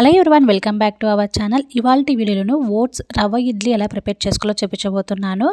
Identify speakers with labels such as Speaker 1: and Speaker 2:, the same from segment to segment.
Speaker 1: Hello everyone welcome back to our channel. ఇవాళ వీడియోలో oats రవ్వ ఇడ్లీ ఎలా ప్రిపేర్ చేసుకోవాలో చూపించబోతున్నాను.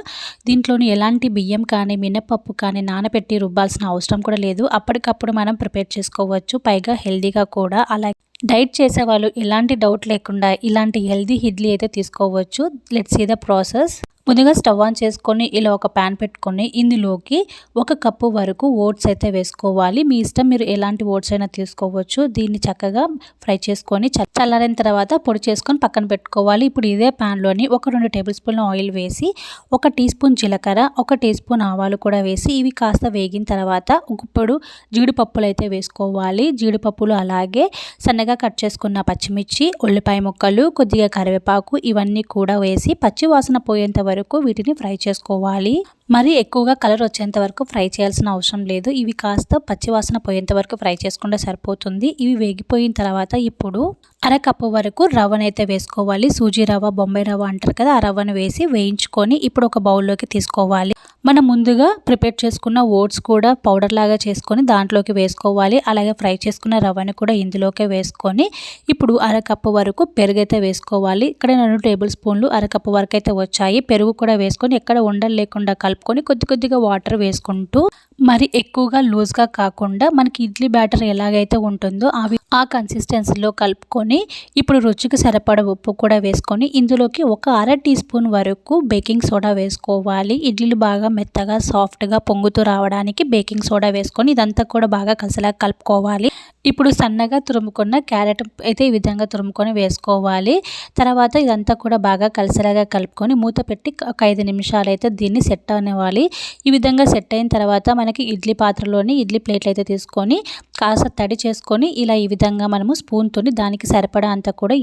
Speaker 1: దీంట్లోని ఎలాంటి బియ్యం కానీ మినపప్పు కానీ నానబెట్టి రుబ్బాల్సిన అవసరం కూడా లేదు. అప్పటికప్పుడు మనం ప్రిపేర్ చేసుకోవచ్చు. పైగా హెల్దీగా కూడా. అలాగే డైట్ చేసే వాళ్ళు ఎలాంటి డౌట్ లేకుండా ఇలాంటి హెల్దీ ఇడ్లీ అయితే తీసుకోవచ్చు. లెట్స్ సీ ద ప్రాసెస్ ముందుగా స్టవ్ ఆన్ చేసుకొని ఇలా ఒక ప్యాన్ పెట్టుకొని ఇందులోకి ఒక కప్పు వరకు ఓట్స్ అయితే వేసుకోవాలి. మీ ఇష్టం మీరు ఎలాంటి ఓట్స్ అయినా తీసుకోవచ్చు. దీన్ని చక్కగా ఫ్రై చేసుకొని చల్లారిన తర్వాత పొడి చేసుకొని పక్కన పెట్టుకోవాలి. ఇప్పుడు ఇదే ప్యాన్లోని ఒక రెండు టేబుల్ స్పూన్ ఆయిల్ వేసి ఒక టీ స్పూన్ జీలకర్ర ఒక టీ స్పూన్ ఆవాలు కూడా వేసి ఇవి కాస్త వేగిన తర్వాత ఇప్పుడు జీడిపప్పులు అయితే వేసుకోవాలి. జీడిపప్పులు అలాగే సన్నగా కట్ చేసుకున్న పచ్చిమిర్చి ఉల్లిపాయ ముక్కలు కొద్దిగా కరివేపాకు ఇవన్నీ కూడా వేసి పచ్చి వాసన పోయేంత వరకు వరకు వీటిని ఫ్రై చేసుకోవాలి. మరి ఎక్కువగా కలర్ వచ్చేంత వరకు ఫ్రై చేయాల్సిన అవసరం లేదు. ఇవి కాస్త పచ్చివాసన పోయేంత వరకు ఫ్రై చేసుకుంటే సరిపోతుంది. ఇవి వేగిపోయిన తర్వాత ఇప్పుడు అరకప్పు వరకు రవ్వనైతే వేసుకోవాలి. సూజీ రవ్వ బొంబాయి రవ్వ అంటారు కదా ఆ రవ్వను వేసి వేయించుకొని ఇప్పుడు ఒక బౌల్లోకి తీసుకోవాలి. మనం ముందుగా ప్రిపేర్ చేసుకున్న ఓట్స్ కూడా పౌడర్ లాగా చేసుకొని దాంట్లోకి వేసుకోవాలి. అలాగే ఫ్రై చేసుకున్న రవ్వని కూడా ఇందులోకే వేసుకొని ఇప్పుడు అరకప్పు వరకు పెరుగు అయితే వేసుకోవాలి. ఇక్కడ రెండు టేబుల్ స్పూన్లు అరకప్పు వరకు అయితే వచ్చాయి. పెరుగు కూడా వేసుకొని ఎక్కడ ఉండలు లేకుండా కలుపుకొని కొద్ది కొద్దిగా వాటర్ వేసుకుంటూ మరి ఎక్కువగా లూజ్గా కాకుండా మనకి ఇడ్లీ బ్యాటర్ ఎలాగైతే ఉంటుందో అవి ఆ కన్సిస్టెన్సీలో కలుపుకొని ఇప్పుడు రుచికి సరిపడ ఉప్పు కూడా వేసుకొని ఇందులోకి ఒక అర టీ స్పూన్ వరకు బేకింగ్ సోడా వేసుకోవాలి. ఇడ్లీలు బాగా మెత్తగా సాఫ్ట్గా పొంగుతూ రావడానికి బేకింగ్ సోడా వేసుకొని ఇదంతా కూడా బాగా కలిసిలా కలుపుకోవాలి. ఇప్పుడు సన్నగా తురుముకున్న క్యారెట్ అయితే ఈ విధంగా తురుముకొని వేసుకోవాలి. తర్వాత ఇదంతా కూడా బాగా కలిసిలాగా కలుపుకొని మూత పెట్టి ఒక ఐదు నిమిషాలు అయితే దీన్ని సెట్ అనేవాలి ఈ విధంగా సెట్ అయిన తర్వాత మనకి ఇడ్లీ పాత్రలోని ఇడ్లీ ప్లేట్లు అయితే తీసుకొని కాస్త తడి చేసుకొని ఇలా ఈ విధంగా మనము స్పూన్తోని దానికి సరిపడా అంతా కూడా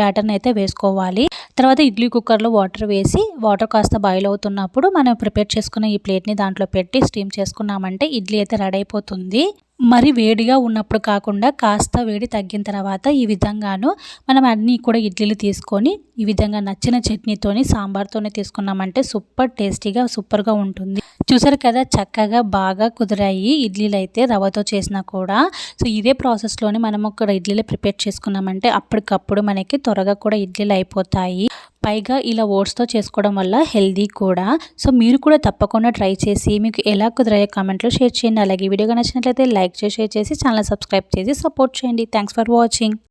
Speaker 1: బ్యాటర్ని అయితే వేసుకోవాలి. తర్వాత ఇడ్లీ కుక్కర్లో వాటర్ వేసి వాటర్ కాస్త బాయిల్ అవుతున్నప్పుడు మనం ప్రిపేర్ చేసుకున్న ఈ ప్లేట్ని దాంట్లో పెట్టి స్టీమ్ చేసుకున్నామంటే ఇడ్లీ అయితే రెడీ అయిపోతుంది. మరి వేడిగా ఉన్నప్పుడు కాకుండా కాస్త వేడి తగ్గిన తర్వాత ఈ విధంగాను మనం అన్నీ కూడా ఇడ్లీలు తీసుకొని ఈ విధంగా నచ్చిన చట్నీతోని సాంబార్తోనే తీసుకున్నామంటే సూపర్ టేస్టీగా సూపర్గా ఉంటుంది. చూసారు కదా చక్కగా బాగా కుదిరాయి ఇడ్లీలు అయితే రవ్వతో చేసినా కూడా. సో ఇదే ప్రాసెస్లోనే మనం ఒక ఇడ్లీలు ప్రిపేర్ చేసుకున్నామంటే అప్పటికప్పుడు మనకి త్వరగా కూడా ఇడ్లీలు అయిపోతాయి. పైగా ఇలా ఓట్స్తో చేసుకోవడం వల్ల హెల్దీ కూడా. సో మీరు కూడా తప్పకుండా ట్రై చేసి మీకు ఎలా కుదిరాయో కామెంట్లో షేర్ చేయండి. అలాగే వీడియో నచ్చినట్లయితే లైక్ చేసి షేర్ చేసి ఛానల్ సబ్స్క్రైబ్ చేసి సపోర్ట్ చేయండి. Thanks for watching.